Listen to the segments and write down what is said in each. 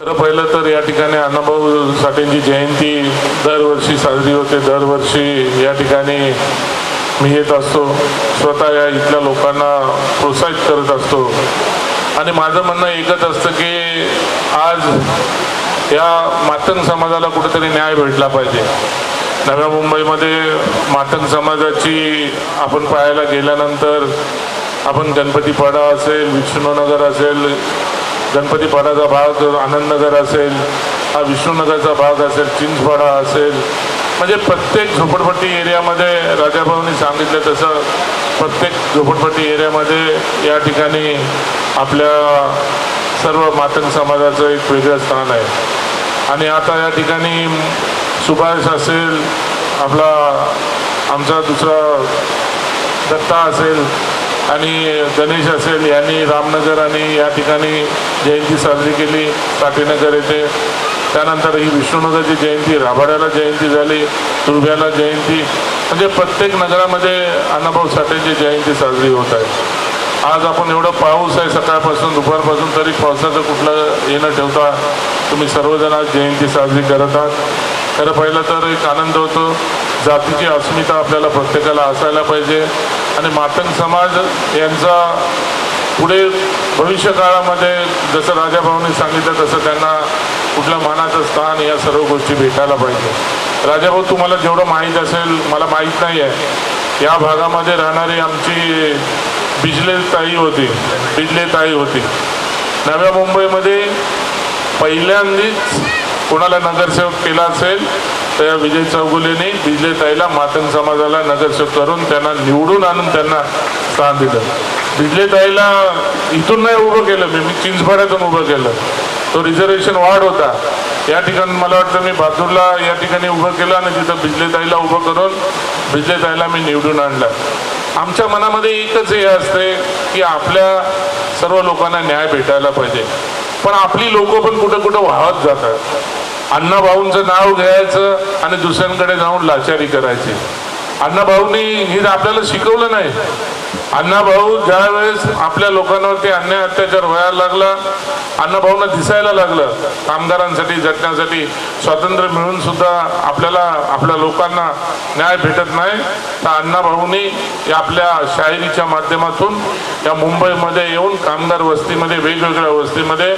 खरं पहिलं तर या ठिकाणी अण्णाभाऊ साठेंची जयंती दरवर्षी साजरी होते दरवर्षी या ठिकाणी मी येत असतो. स्वतः या इथल्या लोकांना प्रोत्साहित करत असतो. आणि माझं म्हणणं एकच असतं की आज या मातंग समाजाला कुठेतरी न्याय भेटला पाहिजे. नव्या मुंबईमध्ये मातंग समाजाची आपण पाहायला गेल्यानंतर आपण गणपतीपाडा असेल विष्णुनगर असेल गणपतीपाडाचा भाग आनंदनगर असेल हा विष्णूनगरचा भाग असेल चिंचपाडा असेल म्हणजे प्रत्येक झोपडपट्टी एरियामध्ये राजाभाऊंनी सांगितलं तसं प्रत्येक झोपडपट्टी एरियामध्ये या ठिकाणी आपल्या सर्व मातंग समाजाचं एक वेगळं स्थान आहे. आणि आता या ठिकाणी सुभाष असेल आपला आमचा दुसरा दत्ता असेल आणि गणेश असेल यांनी रामनगर आणि या ठिकाणी जयंती साजरी केली साठीनगर येथे. त्यानंतर ही विष्णुनगरची जयंती राभाड्याला जयंती झाली तुर्भ्याला जयंती. म्हणजे प्रत्येक नगरामध्ये अण्णाभाऊ साठेंची जयंती साजरी होत आहे. आज आपण एवढं पाऊस आहे सकाळपासून दुपारपासून तरी पावसाचं कुठलं येणं ठेवता तुम्ही सर्वजण आज जयंती साजरी करत आहात. खरं पहिलं तर एक आनंद होतो. जातीची अस्मिता आपल्याला प्रत्येकाला असायला पाहिजे. आणि मातंग समाज यांचा पुढे भविष्य काळामध्ये जसं राजाभाऊंनी सांगितलं तसं त्यांना कुठलं मानाचं स्थान या सर्व गोष्टी भेटायला पाहिजे. राजाभाऊ तुम्हाला जेवढं माहीत असेल मला माहीत नाही आहे. या भागामध्ये राहणारी आमची बिजले ताई होती. बिजले ताई होती. नव्या मुंबईमध्ये पहिल्यांदाच कोणाला नगरसेवक केला असेल तर या विजय चौगुलेने बिजले ताईला मातंग समाजाला नगरसेवक करून त्यांना निवडून आणून त्यांना स्थान दिलं. बिजले ताईला इथून नाही उभं केलं मी मी चिंचपाड्यातून उभं केलं. तो रिझर्वेशन वाढ होता. या ठिकाणी मला वाटतं मी बहादूरला या ठिकाणी उभं केलं आणि तिथं बिजले ताईला उभं करून बिजले ताईला मी निवडून आणलं. आमच्या मनामध्ये एकच हे असते की आपल्या सर्व लोकांना न्याय भेटायला पाहिजे. पण आपली लोकं पण कुठं कुठं वाहत जातात. अण्णाभाऊंचं नाव घ्यायचं आणि दुसऱ्यांकडे जाऊन लाचारी करायची. अण्णाभाऊंनी हे आपल्याला शिकवलं नाही. अण्णाभाऊ ज्या वेळेस आपल्या लोकांवरती अन्याय अत्याचार व्हायला लागला अण्णाभाऊंना दिसायला लागलं कामगारांसाठी झटण्यासाठी स्वातंत्र्य मिळून सुद्धा आपल्याला आपल्या लोकांना न्याय भेटत नाही तर अण्णाभाऊंनी या आपल्या शायरीच्या माध्यमातून या मुंबईमध्ये येऊन कामगार वस्तीमध्ये वेगवेगळ्या वस्तीमध्ये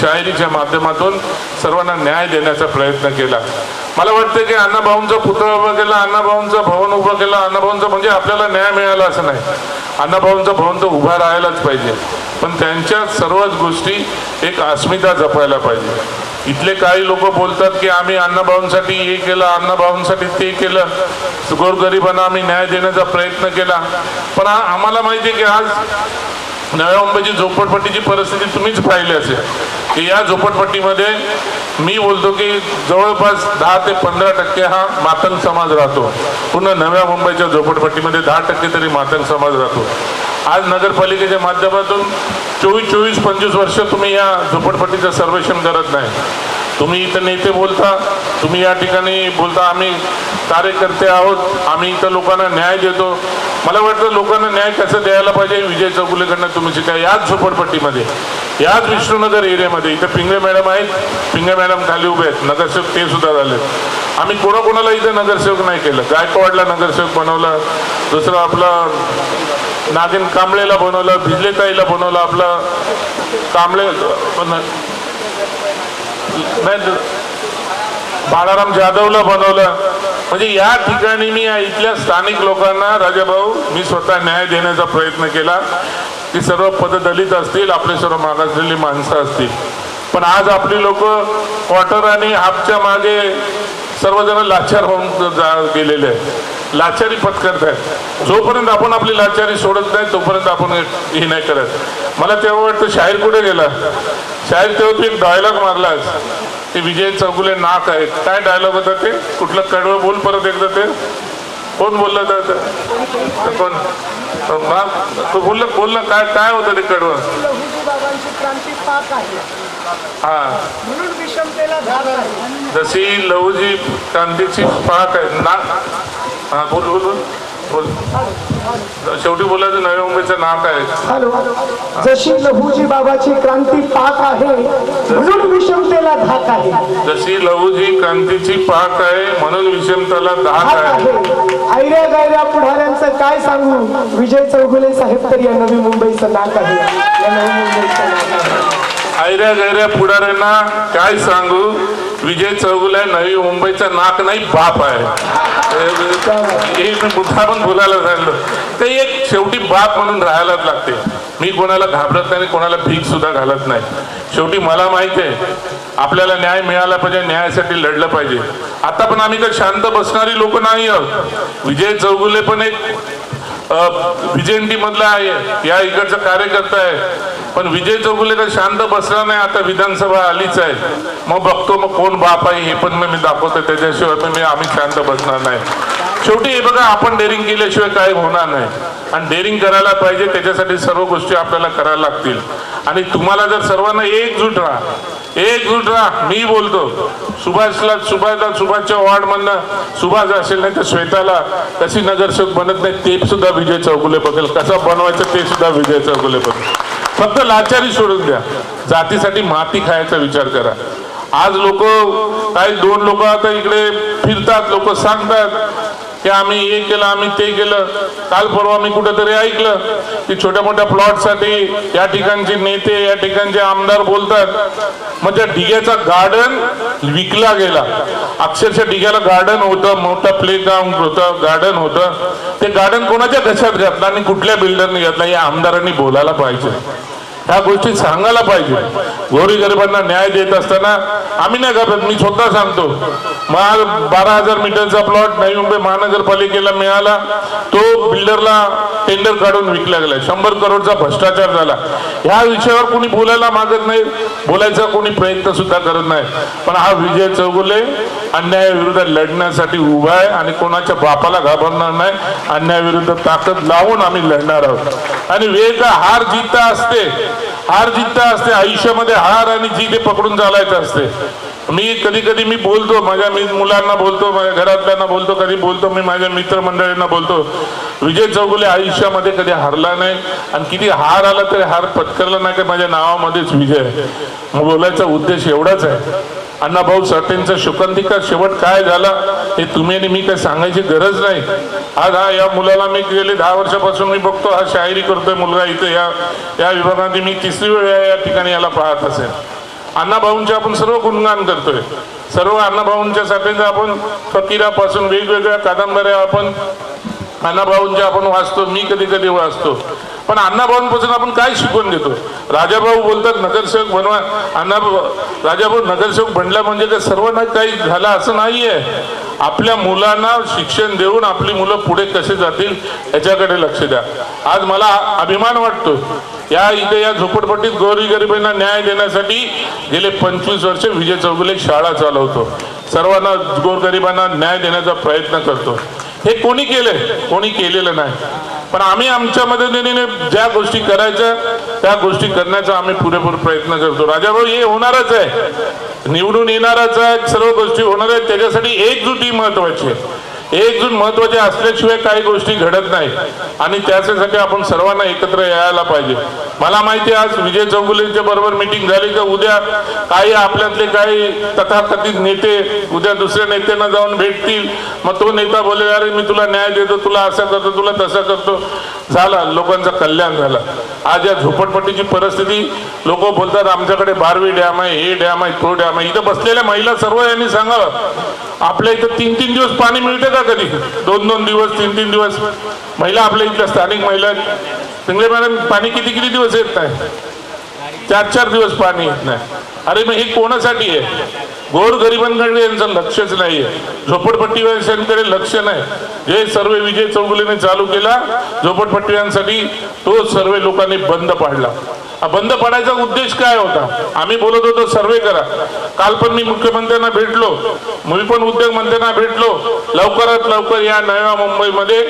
शायरीच्या माध्यमातून सर्वांना न्याय देण्याचा प्रयत्न केला. मला वाटतं की अण्णाभाऊंचा पुतळा उभा केला अण्णाभाऊंचं भवन उभं केला अण्णाभाऊंचं म्हणजे आपल्याला न्याय मिळाला असं नाही. अण्णाभाऊंचं भवन तर उभा राहायलाच पाहिजे. पण त्यांच्या सर्वच गोष्टी एक अस्मिता जपायला पाहिजे. इथले काही लोक बोलतात की आम्ही अण्णाभाऊंसाठी हे केलं अण्णाभाऊंसाठी ते केलं. गोरगरिबांना आम्ही न्याय देण्याचा प्रयत्न केला. पण आम्हाला माहिती आहे की आज नव्या मुंबईची झोपडपट्टीची परिस्थिती तुम्हीच पाहिली असेल. की या झोपडपट्टीमध्ये मी बोलतो की जवळपास दहा ते पंधरा टक्के हा मातंग समाज राहतो. पूर्ण नव्या मुंबईच्या झोपडपट्टीमध्ये दहा टक्के तरी मातंग समाज राहतो. आज नगरपालिकेच्या माध्यमातून चोवीस चोवीस पंचवीस वर्ष तुम्ही या झोपडपट्टीचं सर्वेक्षण करत नाही. तुम्ही इथं नेते बोलता तुम्ही या ठिकाणी बोलता आम्ही कार्यकर्ते आहोत आम्ही इथं लोकांना न्याय देतो. मला वाटतं लोकांना न्याय कसं द्यायला पाहिजे विजय चौगुलेकडनं तुम्ही शिका. याच झोपडपट्टीमध्ये याच विष्णुनगर एरियामध्ये इथं पिंगळे मॅडम आहेत. पिंगळे मॅडम खाली उभे आहेत. नगरसेवक ते सुद्धा झाले आम्ही कोणाकोणाला इथं नगरसेवक नाही केलं. गायकवाडला नगरसेवक बनवलं. दुसरं आपलं नागिन कांबळेला बनवलं. भिजलेताईला बनवलं. आपलं कांबळे पण नाही बाळाराम जाधवला बनवलं. म्हणजे या ठिकाणी मी या इथल्या स्थानिक लोकांना राजाभाऊ मी स्वतः न्याय देण्याचा प्रयत्न केला. ती सर्व पददलित असतील आपले सर्व मागासलेली माणसं असतील. पण आज आपली लोक क्वार्टर आणि हाफच्या मागे सर्वजण लाचार होऊन जा- गेलेले आहेत. लाचारी पत्करत आहेत जोपर्यंत आपण आपली लाचारी सोडत नाही तोपर्यंत आपण हे नाही करत. मला तेव्हा वाटतं शाहीर कुठे गेला? शाहीर तेव्हा तू एक डायलॉग मारलास. ते विजय चौगुले नाक आहेत. काय डायलॉग होता ते? कुठलं कडवं बोल परत एकदा ते? कोण बोललं होतं कोण? तू बोललं बोललं काय काय होतं ते कडवं हा. जशी लहुजी क्रांतीची पाक आहे ना हा बोल बोल बोल बोल. शेवटी बोलायचं नवी मुंबईचं नाव काय हॅलो. जशी लहूजी बाबाची क्रांती पाक आहे म्हणून विषमतेला धाक आहे. जशी लहूजी क्रांतीची पाक आहे म्हणून विषमताला धाक आहे. आहे. आयऱ्या गायऱ्या पुढाऱ्यांचं काय सांगू? विजय चौगुले साहेब तर या नवी मुंबईचं नाक आहे. या नवी मुंबईचं नाक आहे. आयऱ्या गैऱ्या पुढाऱ्यांना काय सांगू? विजय चौगुले नवी मुंबईचा नाक नाही बाप आहे. हे मी मुद्दा पण बोलायला झालो ते एक शेवटी बाप म्हणून राहायलाच लागते. मी कोणाला घाबरत नाही आणि कोणाला भीक सुद्धा घालत नाही. शेवटी मला माहिती आहे आपल्याला न्याय मिळाला पाहिजे न्यायासाठी लढलं पाहिजे. आता पण आम्ही तर शांत बसणारी लोक नाही आहोत. विजय चौगुले पण एक विजेंडी मधला आहे या इकडचा कार्यकर्ता आहे. पण विजय चौगुले तर शांत बसला नाही आता विधानसभा आलीच आहे. मग बघतो मग कोण बाप आहे हे पण मग मी दाखवतो त्याच्याशिवाय पण मी आम्ही शांत बसणार नाही. शेवटी हे बघा आपण डेअरिंग केल्याशिवाय काय होणार नाही. आणि डेअरिंग करायला पाहिजे त्याच्यासाठी सर्व गोष्टी आपल्याला करायला लागतील. आणि तुम्हाला जर सर्वांना एकजूट राहा एकजूट राहा मी बोलतो. सुभाषला सुभाषला सुभाषच्या वॉर्डमधनं सुभाष असेल नाही तर श्वेताला कशी नगरसेवक बनत नाही ते सुद्धा विजय चौगुले बघेल कसा बनवायचं ते सुद्धा विजय चौगुले बघेल फक्त लाचारी सोडून द्या. जातीसाठी माती खायचा विचार करा. आज लोक काही दोन लोक आता इकडे फिरतात लोक सांगतात की आम्ही हे केलं आम्ही ते केलं. काल परवा मी कुठेतरी ऐकलं की छोट्या मोठ्या प्लॉटसाठी या ठिकाणचे नेते या ठिकाणचे आमदार बोलतात. मग त्या ढिग्याचा गार्डन विकला गेला. अक्षरशः ढिग्याला गार्डन होतं मोठं प्ले ग्राउंड होतं गार्डन होतं. ते गार्डन कोणाच्या घशात घातलं आणि कुठल्या बिल्डरने घातलं या आमदारांनी बोलायला पाहिजे. ह्या गोष्टी सांगायला पाहिजे. गोरी गरिबांना न्याय देत असताना आम्ही नाही घाबरत मी स्वतः सांगतो. मला बारा हजार मीटरचा प्लॉट नवी मुंबई महानगरपालिकेला मिळाला. तो बिल्डरला टेंडर काढून विकला गेला. शंभर करोडचा भ्रष्टाचार झाला. ह्या विषयावर कोणी बोलायला मागत नाही. बोलायचा कोणी प्रयत्न सुद्धा करत नाही. पण हा विजय चौगुले अन्यायाविरुद्ध लढण्यासाठी उभा आहे आणि कोणाच्या बापाला घाबरणार नाही. अन्यायाविरुद्ध ताकद लावून आम्ही लढणार आहोत. आणि वेळ का हार जिंकता असते हार जिंकता असते आयुष्यामध्ये हार आणि जीत पकडून चालायचं असते मी कधी कधी मी बोलतो माझ्या मी मुलांना बोलतो माझ्या घरातल्यांना बोलतो कधी बोलतो मी माझ्या मित्रमंडळींना बोलतो विजय चौगुले आयुष्यामध्ये कधी हारला नाही आणि किती हार आला तरी हार पत्करला नाही की माझ्या नावामध्येच विजय आहे. मग बोलायचा उद्देश एवढाच आहे अण्णाभाऊ साठेंचा शोकांतिका शेवट काय झाला हे तुम्ही आणि मी काय सांगायची गरज नाही. आज हा या मुलाला मी गेले दहा वर्षापासून मी बघतो हा शायरी करतोय मुलगा इथे या या विभागामध्ये मी तिसरी वेळ या- ठिकाणी याला पाहत असेल. अण्णाभाऊंचे आपण सर्व गुणगान करतोय. सर्व अण्णाभाऊंच्या साठेंचा आपण फकीरापासून वेगवेगळ्या कादंबऱ्या आपण अण्णाभाऊंच्या आपण वाचतो मी कधी कधी वाचतो. पण अण्णाभाऊंपासून आपण काय शिकवून घेतो राजाभाऊ बोलतात नगरसेवक बनवा. अण्णा राजाभाऊ नगरसेवक बनला म्हणजे काय सर्वांना काही झालं असं नाहीये. आपल्या मुलांना शिक्षण देऊन आपली मुलं पुढे कसे जातील याच्याकडे लक्ष द्या. आज मला अभिमान वाटतो या इथे या झोपडपट्टीत गोरी गरिबांना न्याय देण्यासाठी गेले पंचवीस वर्ष विजय चौगुले शाळा चालवतो. सर्वांना गोरगरिबांना न्याय देण्याचा प्रयत्न करतो. हे कोणी केले कोणी केलेलं नाही. पण आम्ही आमच्या मदतीने ज्या गोष्टी करायच्या त्या गोष्टी करण्याचा आम्ही पुरेपूर प्रयत्न करतो. राजाभाऊ हे होणारच आहे. निवडून येणारच आहे सर्व गोष्टी होणार आहेत. त्याच्यासाठी एकजुटी महत्वाची आहे. एकजूट महत्त्वाचे असल्याशिवाय काही गोष्टी घडत नाही. आणि त्याच्यासाठी आपण सर्वांना एकत्र यायला पाहिजे. मला माहिती आज विजय चौगुलेच्या बरोबर मिटिंग झाली तर उद्या काही आपल्यातले काही तथाकथित नेते उद्या दुसऱ्या नेत्यांना जाऊन भेटतील. मग तो नेता बोले अरे मी तुला न्याय देतो तुला असं करतो तुला तसं करतो. झाला लोकांचं कल्याण झालं. आज या झोपडपट्टीची परिस्थिती लोक बोलतात आमच्याकडे बारवी डॅम आहे हे डॅम आहे तो डॅम आहे. इथं बसलेल्या महिला सर्व यांनी सांगावं आपल्या इथं तीन तीन दिवस पाणी मिळते का कधी? दोन दोन दिवस तीन तीन दिवस. महिला आपल्या इथल्या स्थानिक महिला आहेत. मॅडम पाणी किती किती दिवस येत नाही? चार चार दिवस पाणी येत नाही. अरे मग हे कोणासाठी आहे? गोरगरिबांकडे यांचं लक्षच नाहीये. झोपडपट्टीवाल्यांकडे लक्ष नाही. जे सर्वे विजय चौगुलेने चालू केला झोपडपट्टीवाल्यांसाठी तो सर्वे लोकांनी बंद पाडला. हा बंद पाडायचा उद्देश काय होता? आम्ही बोलत होतो सर्वे करा. काल पण मी मुख्यमंत्र्यांना भेटलो. मी पण उद्योग मंत्र्यांना भेटलो. लवकरात लवकर या नव्या मुंबईमध्ये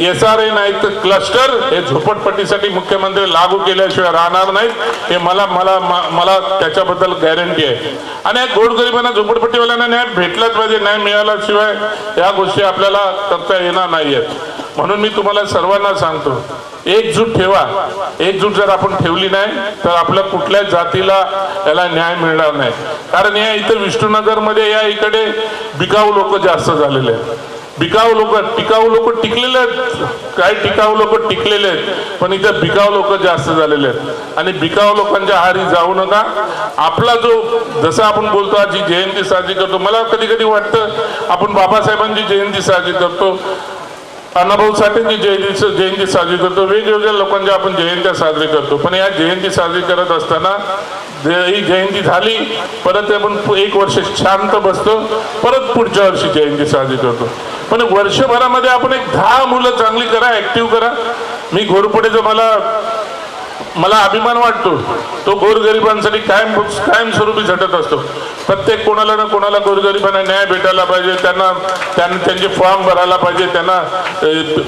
एस आर ए नाही तर क्लस्टर हे झोपडपट्टीसाठी मुख्यमंत्री लागू केल्याशिवाय राहणार नाहीत. हे मला मला म- मला त्याच्याबद्दल गॅरंटी आहे. आणि या गोरगरिबांना झोपडपट्टीवाल्यांना न्याय भेटलाच पाहिजे न्याय मिळाल्याशिवाय या गोष्टी आपल्याला करता येणार नाही आहेत म्हणून मी तुम्हाला सर्वांना सांगतो एकजूट ठेवा. एकजूट जर आपण ठेवली नाही तर आपल्या कुठल्या जातीला याला न्याय मिळणार नाही. कारण या इथं विष्णुनगरमध्ये या इकडे बिकाऊ लोक जास्त झालेले आहेत. बिकाऊ लोक टिकाऊ लोक टिकलेले आहेत. काही टिकाऊ लोक टिकलेले आहेत पण इथं बिकाऊ लोक जास्त झालेले आहेत. आणि बिकाऊ लोकांच्या आहारी जाऊ नका. आपला जो जसं आपण बोलतो आज जी जयंती साजरी करतो मला कधी कधी वाटतं आपण बाबासाहेबांची जयंती साजरी करतो अण्णाभाऊ साठेंची जयंती जयंती साजरी करतो वेगवेगळ्या लोकांच्या आपण जयंत्या साजरी करतो. पण या जयंती साजरी करत असताना ही जयंती झाली परत आपण एक वर्ष शांत बसतो परत पुढच्या वर्षी जयंती साजरी करतो. पण वर्षभरामध्ये आपण एक दहा मुलं चांगली करा ऍक्टिव्ह करा. मी घोरपडेचं मला मला अभिमान वाटतो. तो गोरगरिबांसाठी कायम कायमस्वरूपी झटत असतो. प्रत्येक कोणाला ना कोणाला गोरगरिबांना न्याय भेटायला पाहिजे त्यांना त्यांना त्यांचे फॉर्म भरायला पाहिजे त्यांना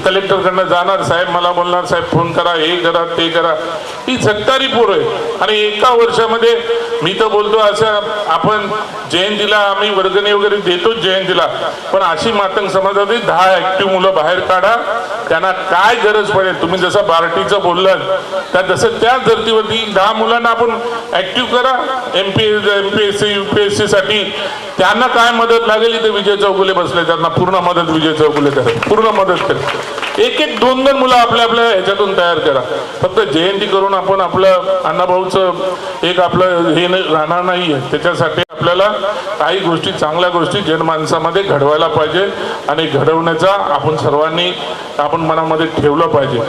कलेक्टरकडनं जाणार साहेब मला बोलणार साहेब फोन करा हे करा ते करा. ही झटणारी पोरं आहे. आणि एका वर्षामध्ये मी तर बोलतो असं आपण जयंतीला आम्ही वर्गणी वगैरे देतो जयंतीला. पण अशी मातंग समाजातील दहा ऍक्टिव्ह मुलं बाहेर काढा. त्यांना काय गरज पडेल? तुम्ही जसं बार्टीचं बोललात त्या जसं त्याच धर्तीवरती दहा मुलांना आपण ऍक्टिव्ह करा. M P M P S C U P S सीसाठी त्यांना काय मदत लागेल इथे विजय चौगुले बसले त्यांना पूर्ण मदत विजय चौगुले करा पूर्ण मदत करा. एक एक दोन दोन मुलं आपल्या आपल्या ह्याच्यातून तयार करा. फक्त जयंती करून आपण आपलं अण्णाभाऊचं एक आपलं हे न- राहणार नाही आहे त्याच्यासाठी आपल्याला काही गोष्टी चांगल्या गोष्टी जनमानसामध्ये घडवायला पाहिजे आणि घडवण्याचा आपण सर्वांनी आपण मनामध्ये ठेवलं पाहिजे.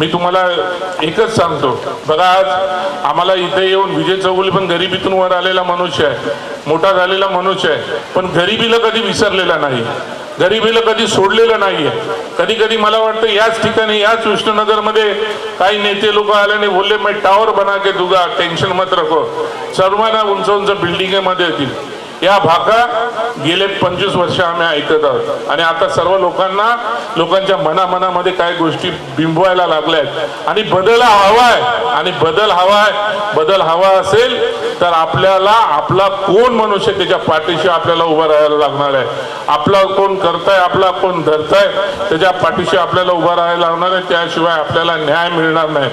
मी तुम्हाला एकच सांगतो. बघा आज आम्हाला इथे येऊन विजय चौगुले पण गरिबीतून वर आलेला मनुष्य आहे. मोठा झालेला मनुष्य आहे. पण गरिबीला कधी विसरलेला नाही. गरिबीला कधी सोडलेलं नाहीये. कधी कधी मला वाटतं याच ठिकाणी याच विष्णुनगरमध्ये काही नेते लोक आले आणि बोलले मी टावर बना के दुगा टेन्शन मत रखो. सर्वांना उंच उंच बिल्डिंगमध्ये येतील. या भाका गेले पंचवीस वर्ष आम्ही ऐकत आहोत. आणि आता सर्व लोकांना लोकांच्या मनामनामध्ये काय गोष्टी बिंबवायला लागल्या आहेत आणि बदल हवाय आणि बदल हवाय बदल हवा असेल तर आपल्याला आपला कोण मनुष्य त्याच्या पाठीशी आपल्याला उभं राहायला लागणार आहे? आपला कोण करताय आपला कोण धरताय त्याच्या पाठीशी आपल्याला उभं राहायला लागणार आहे? त्याशिवाय आपल्याला न्याय मिळणार नाही.